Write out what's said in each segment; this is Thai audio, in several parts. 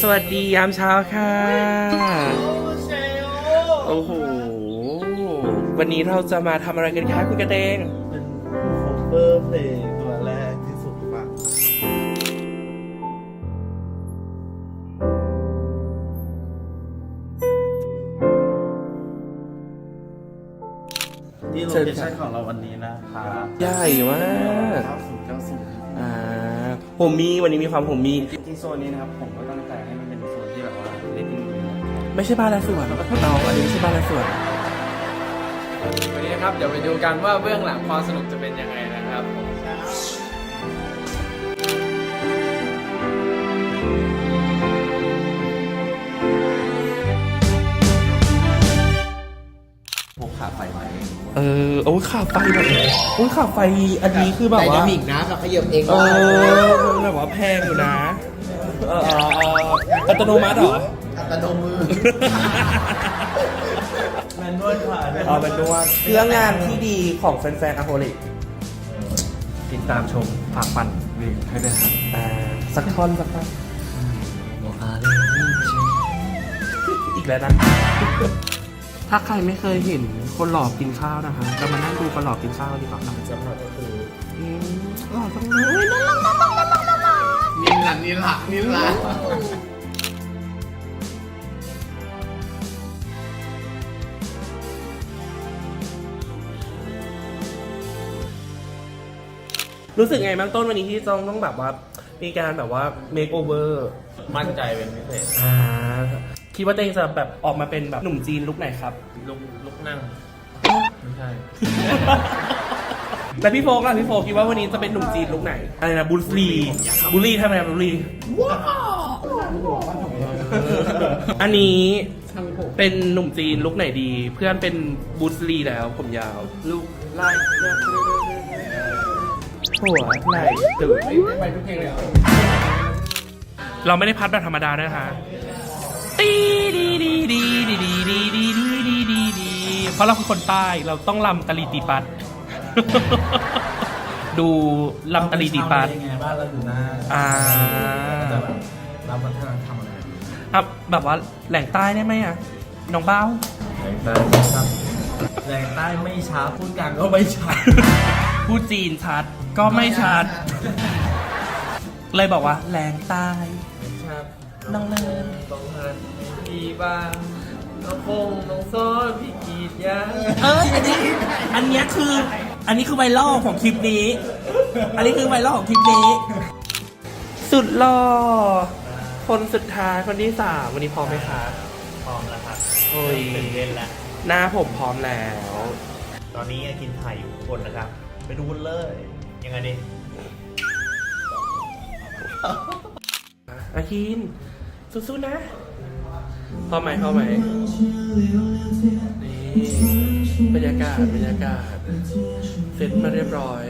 สวัสดียามเช้าค่ะ โอ้โห วันนี้เราจะมาทำอะไรกันคะคุณกระเตงเป็นคอมเปอร์เพลงตัวแรกที่สุดปะที่โลเคชั่นของเราวันนี้นะครับใหญ่มาก 9090อ่า ผมมีวันนี้มีความผมมี ที่โซนนี้นะครับผมก็ตั้งใจให้มันเป็นโซนที่แบบว่าเล่นดิ้งดีนะครับไม่ใช่บ้านและสวนเราอันนี้ไม่ใช่บ้านและสวน วันนี้นะครับ เดี๋ยวไปดูกันว่าเบื้องหลังความสนุกจะเป็นยังไงนะครับผมพกขาไฟไหม เออโอ้ยขาไฟแบบโอ้ยขาไฟอันนี้คือแบบไดว่านามิกนะเราขยับเองเออมันแบบว่าแพงอยู่นะเออเออเอออัตโนมัติเหรออัตโนมือ แมนนวลค่ะเอาเป็นว่าเพื่องานที่ดีของแฟนๆอะโฮลิกติดตามชมฝากปั่นวิวให้ด้วยนะครับอ่าสักท่อนสักท่อนอีกแล้วนะ ถ้าใครไม่เคยเห็นคนหลอกกินข้าวนะคะเรามานั่งดูคนหลอกกินข้าวดีกว่าครับจำเราก็คืออืมหล่อจังเลยน่ารักนินละนินละนินละรู้สึกไงบ้างต้นวันนี้ที่ต้องต้องแบบว่า มีการแบบว่า make over มั่นใจเป็นพิเศษ อ่า คิดว่าตัวเองจะแบบออกมาเป็นแบบหนุ่มจีนลุกไหนครับ ลุกลุกนั่ง ไม่ใช่ แล้วพี่โฟกล่ะพี่โฟกคิดว่าวันนี้จะเป็นหนุ่มจีนลุกไหนอะไรนะบุลลีบุลลี่ทำไมบุลลี่อันนี้เป็นหนุ่มจีนลุกไหนดี เพื่อนเป็นบูสลีแล้วผมยาวลุกไล่หัวไหล่ตื่นไปทุกเพลงเลยเหรอเราไม่ได้พัดแบบธรรมดานะคะตี ดีดีดีดีดีดีดีดีดีดีเพราะเราคือคนใต้เราต้องลำตะลีตีปัด ดูลำตะลีตีปัดไงบ้านเราอยู่หน้าอ่า แต่แบบรับวัฒนธรรมอะไรอะแบบว่าแหล่งใต้ได้ไหมอะน้องเบ้า แรงใต้ครับแรงใต้ไม่ช้าพูดกลางก็ไม่ช้าพูดจีนชัดก็ไม่ชัด เลยบอกว่าแหล่งใต้ครับน้องเลิน ต้องหัน พี่บ้างน้องคงน้องโซนพี่กีดยางเอ้ยอันนี้อันเนี้ยคือ อันนี้คือไวรัลของคลิปนี้ อันนี้คือไวรัลของคลิปนี้ สุดหล่อคนสุดท้ายคนที่สามวันนี้พร้อมไหมคะพร้อมแล้วครับโอ้ยตื่นเต้นแล้วหน้าผมพร้อมแล้ว ตอนนี้กินถ่ายอยู่ทุกคนนะครับ ไปดูกันเลย ยังไงดีอาคินสู้ๆนะ เข้าไหมเข้าไหมนี่บรรยากาศบรรยากาศเสร็จมาเรียบร้อย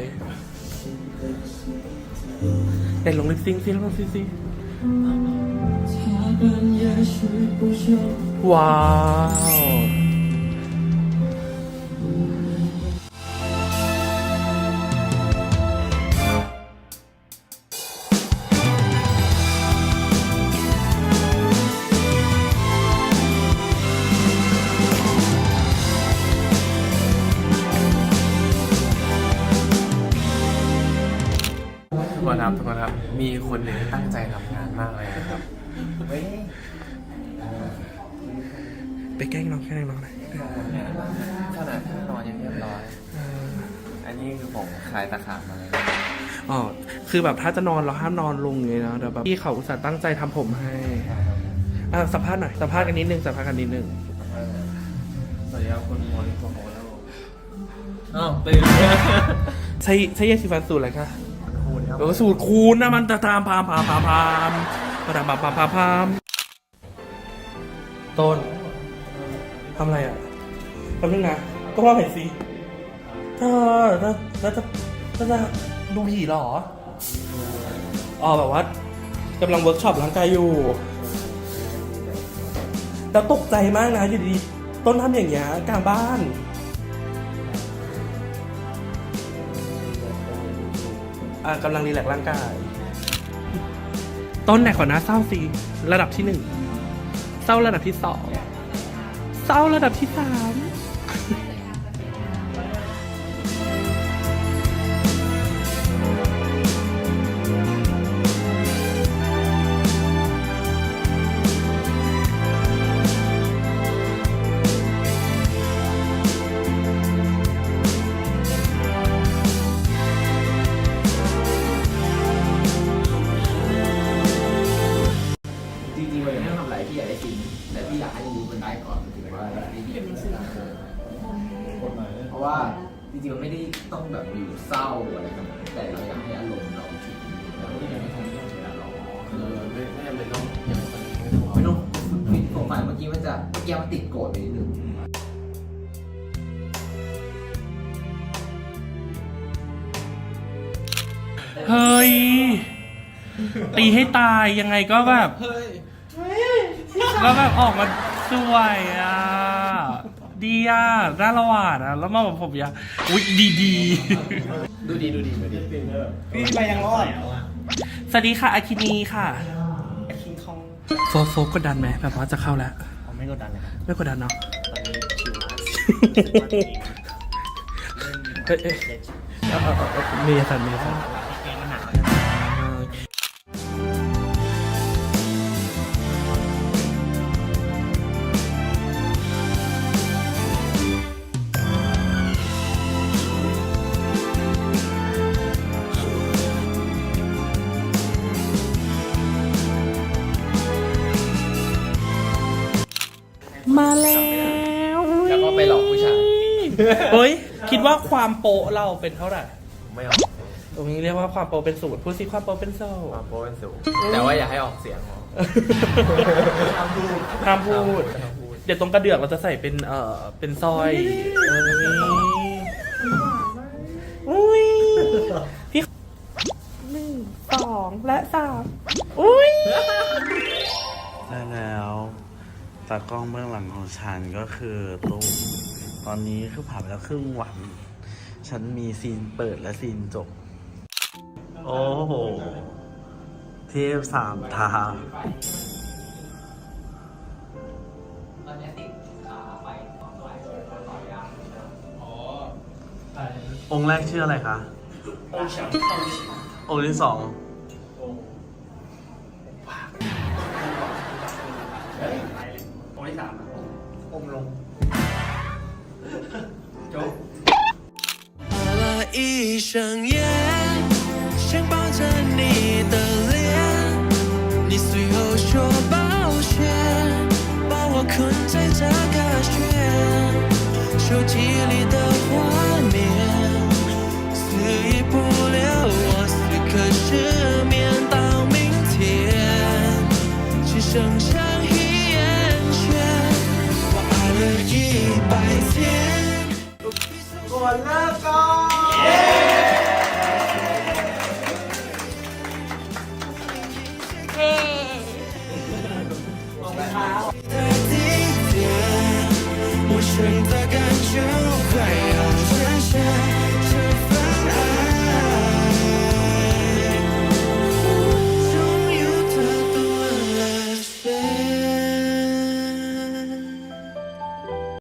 ไหนลงลิปซิงซิลงซิงซิว้าว มีคนหนึ่งตั้งใจทำงานมากเลยนะครับไปแกล้งน้องแกล้งน้องหน่อยขนาดท่านอนยังเรียบร้อย อันนี้คือผมคลายตะขาบมาเลยอ๋อ คือแบบถ้าจะนอนเราห้ามนอนลงเลยนะเดี๋ยวแบบพี่เขาอุตส่าห์ตั้งใจทำผมให้อะสัมภาษณ์หน่อยสัมภาษณ์กันนิดนึงสัมภาษณ์กันนิดนึงสวัสดีครับคุณโมนิโกโฮแล้วอ้าวตื่น ใช้ใช้ยาสีฟันสูตรอะไรคะคูณครับ เออสูตรคูณนะมันตะตามพามพามพามพามตะตามพามพามพามพามต้นทำอะไรอะแป๊บนึงนะก็ว่าหนสิเธอแล้วแล้วจะแล้วจะดูผีหรออ๋อแบบว่ากำลังเวิร์กช็อปร่างกายอยู่แล้วตกใจมากนะอยู่ดีๆต้นทำอย่างเงี้ยกลางบ้าน อะกำลังรีแลกซ์ร่างกาย ต้นไหนขอนนะเศร้าสิระดับที่หนึ่งเศร้าระดับที่สองเศร้าระดับที่สาม แบบอยู่เศร้าอะไรกันแต่เราอยากให้อารมณ์เราถึงแล้วก็ยังไม่ทำให้เวลาเราเออไม่ไม่จำเป็นต้องไม่ต้องผิดสงสัยเมื่อกี้มันจะเมื่อกี้มันติดโกรธไปนิดนึงเฮ้ย ตีให้ตายยังไงก็แบบ เฮ้ย แล้วแบบออกมาสวยอะ ดีอะน่าละหวาดอะแล้วมาแบบผมอยากอุ๊ยดีดีดูดีดูดีดูดีพี่ไปยังรอดสวัสดีค่ะอาคินีค่ะโฟโฟกดดันไหมแบบว่าจะเข้าแล้วผมไม่กดดันเลยครับไม่กดดันเนาะตอนนี้ชิวมากเอ้ยเอ้ยเอาเอาเอาเอาเมียสันเมียสัน เฮ้ย คิดว่าความโปะเราเป็นเท่าไหร่ ไม่ออกตรงนี้เรียกว่าความโปะเป็นศูนย์พูดสิความโปะเป็นโซ่ความโป๊เป็นสูงแต่ว่าอย่าให้ออกเสียงออกห้ามพูดห้ามพูด ห้ามพูดเดี๋ยวตรงกระเดือกเราจะใส่เป็นเอ่อเป็นสร้อยเอ้ยอุ้ยพี่หนึ่งสองและสามอุ้ยได้แล้วตากล้องเบื้องหลังของฉันก็คือตุ้ม ตอนนี้คือผ่านไปแล้วครึ่งวัน ฉันมีซีนเปิดและซีนจบ โอ้โห เทพสามทาองค์แรกชื่ออะไรคะ องค์ที่สอง了一声烟，想抱着你的脸，你随后说抱歉，把我困在这个圈。手机里的画面，肆意不留，我此刻失眠到明天，只剩下一眼圈，我爱了一百天。的地点，